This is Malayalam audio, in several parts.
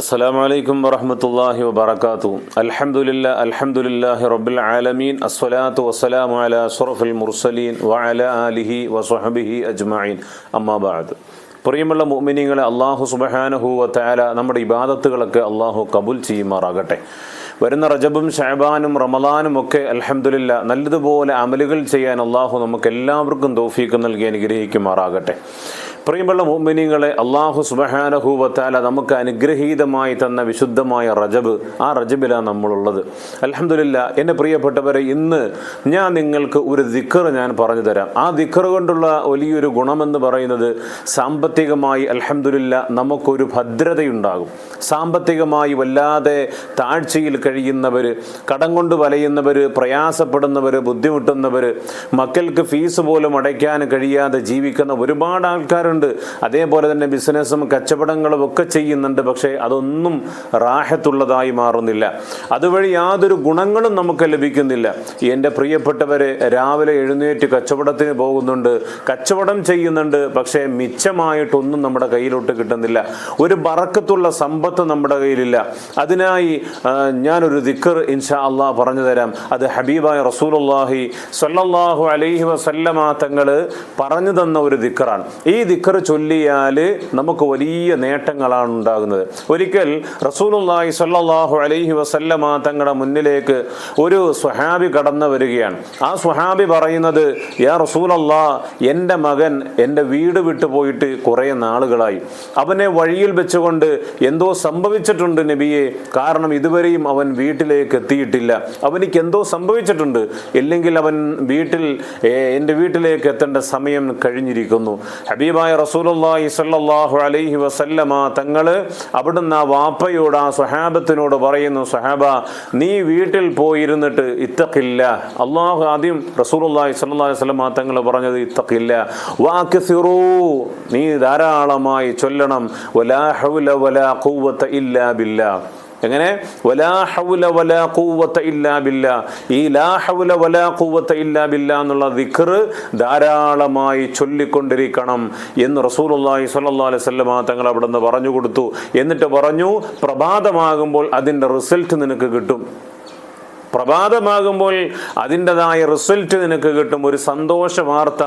അസ്സാം വലൈക്കും വറഹമത്തല്ലാഹി വബർക്കാത്തു അലഹമുല്ല അലഹമുല്ലാഹി റബ്ബുൽ ആലമീൻ. അസ്വലാത്തു വസ്സലാം അല സുറഫുൽ മുർസലീൻ വഅല അലിഹി വസഹബിഹി അജ്മഈൻ. അമ്മാബാദ് പ്രിയമുള്ള മുഅ്മിനീങ്ങളെ അള്ളാഹു സുബഹാനഹുവ തആല നമ്മുടെ ഇബാദത്തുകളൊക്കെ അള്ളാഹു കബൂൽ ചെയ്യുമാറാകട്ടെ. വരുന്ന റജബും ഷഹബാനും റമദാനും ഒക്കെ അലഹമില്ല നല്ലതുപോലെ അമലുകൾ ചെയ്യാൻ അള്ളാഹു നമുക്ക് എല്ലാവർക്കും തോഫീക്ക് നൽകി അനുഗ്രഹിക്കുമാറാകട്ടെ. പ്രിയമുള്ള മോമിനിങ്ങളെ അള്ളാഹു സുബഹാനഹൂവത്താല നമുക്ക് അനുഗ്രഹീതമായി തന്ന വിശുദ്ധമായ റജബ് ആ റജബിലാണ് നമ്മളുള്ളത്. അലഹമില്ല എന്റെ പ്രിയപ്പെട്ടവരെ ഇന്ന് ഞാൻ നിങ്ങൾക്ക് ഒരു ദിക്കർ ഞാൻ പറഞ്ഞു തരാം. ആ ദിക്കർ കൊണ്ടുള്ള വലിയൊരു ഗുണമെന്ന് പറയുന്നത് സാമ്പത്തികമായി അലഹമില്ല നമുക്കൊരു ഭദ്രതയുണ്ടാകും. സാമ്പത്തികമായി വല്ലാതെ താഴ്ചയിൽ കഴിയുന്നവർ കടം കൊണ്ട് വലയുന്നവർ പ്രയാസപ്പെടുന്നവർ ബുദ്ധിമുട്ടുന്നവർ മക്കൾക്ക് ഫീസ് പോലും അടയ്ക്കാൻ കഴിയാതെ ജീവിക്കുന്ന ഒരുപാട് ആൾക്കാരുണ്ട്. അതേപോലെ തന്നെ ബിസിനസ്സും കച്ചവടങ്ങളും ഒക്കെ ചെയ്യുന്നുണ്ട്. പക്ഷേ അതൊന്നും റാഹത്തുള്ളതായി മാറുന്നില്ല. അതുവഴി യാതൊരു ഗുണങ്ങളും നമുക്ക് ലഭിക്കുന്നില്ല. എന്റെ പ്രിയപ്പെട്ടവരെ രാവിലെ എഴുന്നേറ്റ് കച്ചവടത്തിന് പോകുന്നുണ്ട്. കച്ചവടം ചെയ്യുന്നുണ്ട്. പക്ഷേ മിച്ചമായിട്ടൊന്നും നമ്മുടെ കയ്യിലോട്ട് കിട്ടുന്നില്ല. ഒരു ബറക്കത്തുള്ള സമ്പത്ത് നമ്മുടെ കയ്യിലില്ല. അതിനായി ഞാനൊരു ദിക്കർ ഇൻഷാ അള്ളാഹ് പറഞ്ഞു തരാം. അത് ഹബീബായ റസൂലുള്ളാഹി സ്വല്ലല്ലാഹു അലൈഹി വസല്ലമ തങ്ങൾ പറഞ്ഞു തന്ന ഒരു ദിക്കറാണ്. ഈ ദിക്കർ ചൊല്ലിയാൽ നമുക്ക് വലിയ നേട്ടങ്ങളാണ് ഉണ്ടാകുന്നത്. ഒരിക്കൽ റസൂലുള്ളാഹി സ്വല്ലല്ലാഹു അലൈഹി വസല്ലമ തങ്ങളുടെ മുന്നിലേക്ക് ഒരു സുഹാബി കടന്നു വരികയാണ്. ആ സുഹാബി പറയുന്നത് യാ റസൂലല്ലാ എന്റെ മകൻ എന്റെ വീട് വിട്ടു പോയിട്ട് കുറേ നാളുകളായി. അവനെ വഴിയിൽ വെച്ചുകൊണ്ട് എന്തോ സംഭവിച്ചിട്ടുണ്ട് നബിയെ. കാരണം ഇതുവരെയും അവൻ വീട്ടിലേക്ക് എത്തിയിട്ടില്ല. അവനിക്ക് എന്തോ സംഭവിച്ചിട്ടുണ്ട്. ഇല്ലെങ്കിൽ അവൻ വീട്ടിൽ എന്റെ വീട്ടിലേക്ക് എത്തേണ്ട സമയം കഴിഞ്ഞിരിക്കുന്നു. ഹബീബായ റസൂലുള്ളാഹി സ്വല്ലല്ലാഹു അലൈഹി വസല്ലമ തങ്ങൾ അവിടുന്ന് ആ വാപ്പയോട് ആ സ്വഹാബത്തിനോട് പറയുന്നു സ്വഹാബ നീ വീട്ടിൽ പോയിരുന്നിട്ട് ഇത്തക്കില്ല അള്ളാഹു ആദ്യം റസൂലുള്ളാഹി സ്വല്ലല്ലാഹു വസല്ലമ തങ്ങൾ പറഞ്ഞത് ഇത്തക്കില്ല വാക്സിറൂ. നീ ധാരാളമായി ചൊല്ലണം. വലാ ഹൗല വലാ ഖുവത ഇല്ലാ ബില്ലാ എങ്ങനെ? വലാ ഹൗല വലാ ഇല്ലാ ഈ ലാ ഹൗല വലാ ഇല്ലാ എന്നുള്ള ദിക്ർ ധാരാളമായി ചൊല്ലിക്കൊണ്ടിരിക്കണം എന്ന് റസൂലുള്ളാഹി അലൈഹി വസല്ലം തങ്ങൾ അവിടെ നിന്ന് പറഞ്ഞു കൊടുത്തു. എന്നിട്ട് പറഞ്ഞു പ്രഭാതമാകുമ്പോൾ അതിന്റെ റിസൾട്ട് നിനക്ക് കിട്ടും. പ്രഭാതമാകുമ്പോൾ അതിന്റെതായ റിസൾട്ട് നിനക്ക് കിട്ടും. ഒരു സന്തോഷ വാർത്ത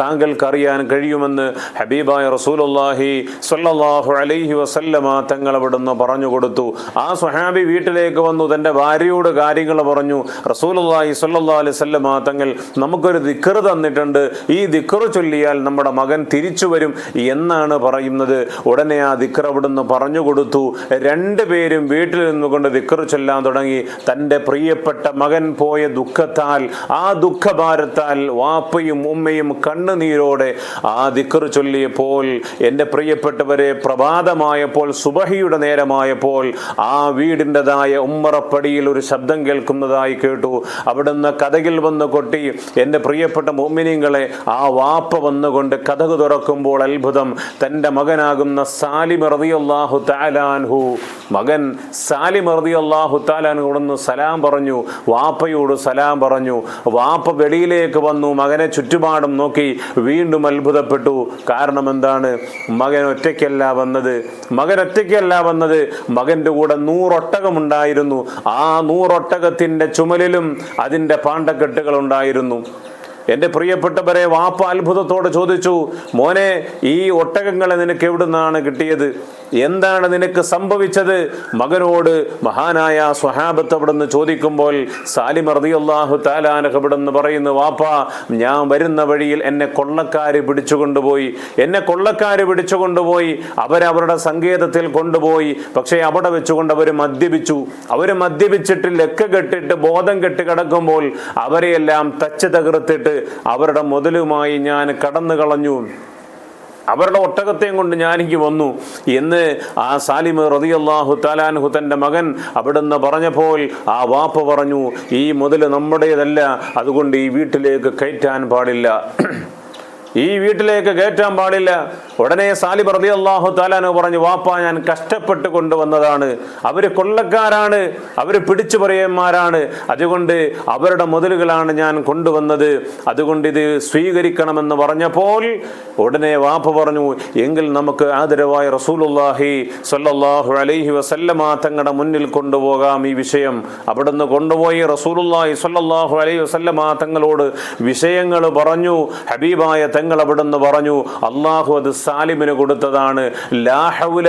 താങ്കൾക്കറിയാൻ കഴിയുമെന്ന് ഹബീബായ റസൂലുള്ളാഹി സല്ലാഹു അലൈഹി വസല്ലമ തങ്ങൾ അവിടുന്ന് പറഞ്ഞു കൊടുത്തു. ആ സുഹാബി വീട്ടിലേക്ക് വന്നു തന്റെ ഭാര്യയോട് കാര്യങ്ങൾ പറഞ്ഞു. റസൂലുള്ളാഹി സല്ലാ അലൈഹി വസല്ലമ തങ്ങൾ നമുക്കൊരു ദിക്കർ തന്നിട്ടുണ്ട്. ഈ ദിക്കർ ചൊല്ലിയാൽ നമ്മുടെ മകൻ തിരിച്ചു വരും. എന്നാണ് പറയുന്നത്. ഉടനെ ആ ദിക്കർ അവിടുന്ന് പറഞ്ഞു കൊടുത്തു. രണ്ടുപേരും വീട്ടിൽ നിന്നുകൊണ്ട് ദിക്കർ ചൊല്ലാൻ തുടങ്ങി. തന്റെ പ്രിയപ്പെട്ട മകൻ പോയ ദുഃഖത്താൽ ആ ദുഃഖഭാരത്താൽ വാപ്പയും ഉമ്മയും കണ്ണുനീരോടെ ആ ദിക്കർ ചൊല്ലിയപ്പോൾ എന്റെ പ്രിയപ്പെട്ടവരെ പ്രഭാതമായപ്പോൾ സുബഹിയുടെ നേരമായപ്പോൾ ആ വീടിന്റെതായ ഉമ്മറപ്പടിയിൽ ഒരു ശബ്ദം കേൾക്കുന്നതായി കേട്ടു. അവിടുന്ന് കഥകിൽ വന്ന് കൊട്ടി എന്റെ പ്രിയപ്പെട്ട മോമിനിങ്ങളെ ആ വാപ്പ വന്നുകൊണ്ട് കഥക് തുറക്കുമ്പോൾ അത്ഭുതം തന്റെ മകനാകുന്ന സാലിം റളിയല്ലാഹു താലാൻഹു മകൻ സാലിം റളിയല്ലാഹു താലാൻഹു ഉടന്ന് സലാം പറഞ്ഞു. വാപ്പയോട് സലാം പറഞ്ഞു. വാപ്പ വെളിയിലേക്ക് വന്നു. മകനെ ചുറ്റുപാടും നോക്കി വീണ്ടും അത്ഭുതപ്പെട്ടു. കാരണം എന്താണ്? മകൻ ഒറ്റയ്ക്കല്ല വന്നത്. മകൻ ഒറ്റയ്ക്കല്ല വന്നത്. മകന്റെ കൂടെ നൂറൊട്ടകമുണ്ടായിരുന്നു ആ നൂറൊട്ടകത്തിന്റെ ചുമലിലും അതിന്റെ പാണ്ടക്കെട്ടുകൾ ഉണ്ടായിരുന്നു. എന്റെ പ്രിയപ്പെട്ടവരെ വാപ്പ അത്ഭുതത്തോടെ ചോദിച്ചു മോനെ ഈ ഒട്ടകങ്ങളെ നിനക്ക് എവിടുന്നാണ് കിട്ടിയത്? എന്താണ് നിനക്ക് സംഭവിച്ചത്? മകനോട് മഹാനായ സ്വഹാബത്ത് അവിടുന്ന് ചോദിക്കുമ്പോൾ സാലിം റളിയല്ലാഹു താലാനഹ് അവിടുന്ന് പറയുന്നു വാപ്പ ഞാൻ വരുന്ന വഴിയിൽ എന്നെ കൊള്ളക്കാര് പിടിച്ചുകൊണ്ടുപോയി. എന്നെ കൊള്ളക്കാര് പിടിച്ചുകൊണ്ടുപോയി. അവരവരുടെ സങ്കേതത്തിൽ കൊണ്ടുപോയി. പക്ഷേ അവിടെ വെച്ചുകൊണ്ട് അവർ മദ്യപിച്ചു. അവർ മദ്യപിച്ചിട്ട് ലക്ക് കെട്ടിട്ട് ബോധം കെട്ട് കിടക്കുമ്പോൾ അവരെയെല്ലാം തച്ച് തകർത്തിട്ട് അവരുടെ മുതലുമായി ഞാൻ കടന്നു കളഞ്ഞു അവരുടെ ഒട്ടകത്തെയും കൊണ്ട് ഞാനിക്ക് വന്നു. എന്ന് ആ സാലിമ് റതിയല്ലാഹു താലാൻഹു തന്റെ മകൻ അവിടുന്ന് പറഞ്ഞപ്പോൾ ആ വാപ്പ പറഞ്ഞു ഈ മുതൽ നമ്മുടേതല്ല അതുകൊണ്ട് ഈ വീട്ടിലേക്ക് കയറ്റാൻ പാടില്ല. ഈ വീട്ടിലേക്ക് കയറ്റാൻ പാടില്ല. ഉടനെ സാലിബ് റബി അള്ളാഹു താലാനു പറഞ്ഞു വാപ്പ ഞാൻ കഷ്ടപ്പെട്ട് കൊണ്ടുവന്നതാണ്. അവർ കൊള്ളക്കാരാണ്. അവർ പിടിച്ചു പറയന്മാരാണ്. അതുകൊണ്ട് അവരുടെ മുതലുകളാണ് ഞാൻ കൊണ്ടുവന്നത്. അതുകൊണ്ട് ഇത് സ്വീകരിക്കണമെന്ന് പറഞ്ഞപ്പോൾ ഉടനെ വാപ്പ പറഞ്ഞു എങ്കിൽ നമുക്ക് ആദരവായ റസൂലുല്ലാഹി സല്ലാഹു അലൈഹി വസല്ലമ തങ്ങളുടെ മുന്നിൽ കൊണ്ടുപോകാം ഈ വിഷയം. അവിടുന്ന് കൊണ്ടുപോയി റസൂലുല്ലാഹി സല്ലാഹു അലൈഹി വസല്ലമ തങ്ങളോട് വിഷയങ്ങൾ പറഞ്ഞു. ഹബീബായ തങ്ങൾ അവിടുന്ന് പറഞ്ഞു അള്ളാഹു അത് സാലിമിന് കൊടുത്തതാണ്. ലാഹൗല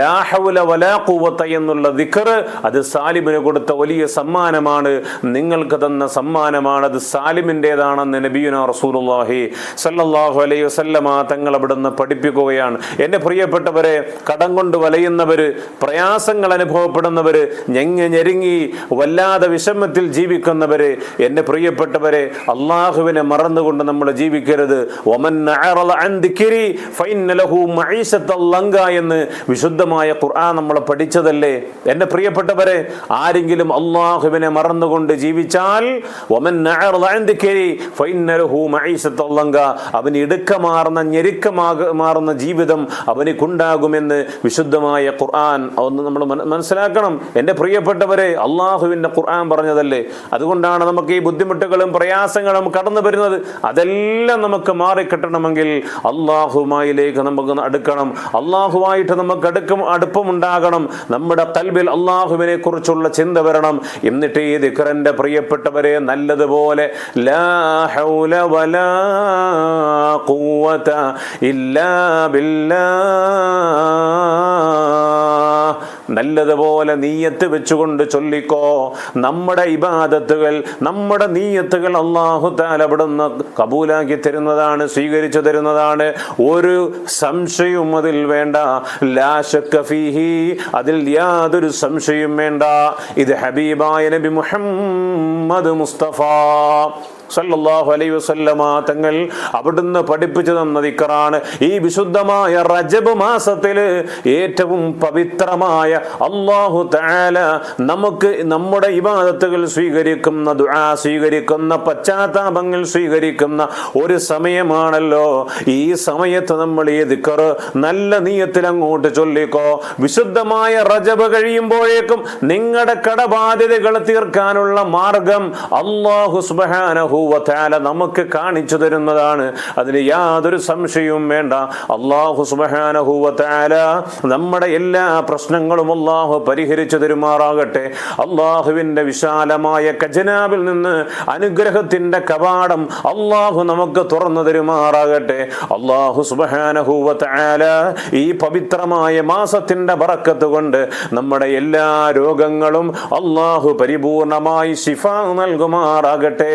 ലാഹൗല വലാ കൂവത്ത എന്നുള്ള ദിക്കർ അത് സാലിമിന് കൊടുത്ത വലിയ സമ്മാനമാണ്. നിങ്ങൾക്ക് തന്ന സമ്മാനമാണ് അത് സാലിമിന്റെതാണെന്ന് നബീന റസൂലുള്ളാഹി സല്ലാഹു അലൈഹി വസല്ലമ തങ്ങൾ അവിടുന്ന് പഠിപ്പിക്കുകയാണ്. എന്റെ പ്രിയപ്പെട്ടവരെ കടം കൊണ്ട് വലയുന്നവര് പ്രയാസങ്ങൾ അനുഭവപ്പെടുന്നവര് ഞെങ്ങ ഞെരുങ്ങി വല്ലാതെ വിഷമത്തിൽ ജീവിക്കുന്നവര് എന്റെ പ്രിയപ്പെട്ടവരെ അള്ളാഹുവിനെ മറന്നുകൊണ്ട് നമ്മൾ ജീവിക്കരുത്. ഒമൻ എന്ന് വിശുദ്ധമായ ഖുർആൻ നമ്മൾ പഠിച്ചതല്ലേ? എന്റെ പ്രിയപ്പെട്ടവരെ ആരെങ്കിലും അള്ളാഹുവിനെ മറന്നുകൊണ്ട് ജീവിച്ചാൽ അവന് ഇടുക്കമാർന്ന ഞെരുക്കമാക മാറുന്ന ജീവിതം അവനിക്കുണ്ടാകുമെന്ന് വിശുദ്ധമായ ഖുർആൻ ഒന്ന് നമ്മൾ മനസ്സിലാക്കണം. എന്റെ പ്രിയപ്പെട്ടവരെ അള്ളാഹുവിന്റെ ഖുർആൻ പറഞ്ഞതല്ലേ? അതുകൊണ്ടാണ് നമുക്ക് ഈ ബുദ്ധിമുട്ടുകളും പ്രയാസങ്ങളും കടന്നു വരുന്നത് അതെല്ലാം നമുക്ക് മാറിക്കിട്ടണമെങ്കിൽ അള്ളാഹുമായിലേക്ക് നമുക്ക് അടുക്കണം. അള്ളാഹുവായിട്ട് നമുക്ക് അടുക്കം അടുപ്പമുണ്ടാകണം. നമ്മുടെ കൽബിൽ അള്ളാഹുവിനെ കുറിച്ചുള്ള ചിന്ത വരണം. എന്നിട്ട് ഈ ദിക്റന്റെ പ്രിയപ്പെട്ടവരെ നല്ലതുപോലെ ഇല്ലാ ബില്ലാ നല്ലതുപോലെ നീയത്ത് വെച്ചുകൊണ്ട് ചൊല്ലിക്കോ. നമ്മുടെ ഇബാദത്തുകൾ നമ്മുടെ നീയത്തുകൾ അള്ളാഹു താലപെടുന്ന കബൂലാക്കി തരുന്നതാണ് സ്വീകരിച്ചു തരുന്നതാണ്. ഒരു സംശയവും അതിൽ വേണ്ട. ലാശക്ക ഫീഹി അതിൽ യാതൊരു സംശയവും വേണ്ട. ഇത് ഹബീബായ നബി മുഹമ്മദ് മുസ്തഫ. സല്ലല്ലാഹു അലൈഹി വസല്ലമ തങ്ങൾ അവിടുന്ന് പഠിപ്പിച്ചു തന്ന ദിക്കറാണ്. ഈ വിശുദ്ധമായ റജബ് മാസത്തിൽ ഏറ്റവും പവിത്രമായ അള്ളാഹു താല നമുക്ക് നമ്മുടെ ഇബാദത്തുകൾ സ്വീകരിക്കുന്ന ദുആ സ്വീകരിക്കുന്ന പശ്ചാത്താപങ്ങൾ സ്വീകരിക്കുന്ന ഒരു സമയമാണല്ലോ. ഈ സമയത്ത് നമ്മൾ ഈ ദിക്കർ നല്ല നീയത്തിൽ അങ്ങോട്ട് ചൊല്ലിക്കോ. വിശുദ്ധമായ റജബ് കഴിയുമ്പോഴേക്കും നിങ്ങളുടെ കടബാധ്യതകൾ തീർക്കാനുള്ള മാർഗം അള്ളാഹു സുബ്ഹാനഹു വതആല നമുക്ക് കാണിച്ചു തരുന്നതാണ്. അതിന് യാതൊരു സംശയവും വേണ്ട. അള്ളാഹു സുബ്ഹാനഹു വതആല നമ്മുടെ എല്ലാ പ്രശ്നങ്ങളും അള്ളാഹു പരിഹരിച്ചു തരുമാറാകട്ടെ. അള്ളാഹുവിന്റെ വിശാലമായ ഖജനാവിൽ നിന്ന് അനുഗ്രഹത്തിന്റെ കവാടം അള്ളാഹു നമുക്ക് തുറന്നു തരുമാറാകട്ടെ. അള്ളാഹു സുബ്ഹാനഹു വതആല ഈ പവിത്രമായ മാസത്തിന്റെ പറക്കത്ത് കൊണ്ട് നമ്മുടെ എല്ലാ രോഗങ്ങളും അള്ളാഹു പരിപൂർണമായി ശിഫ നൽകുമാറാകട്ടെ.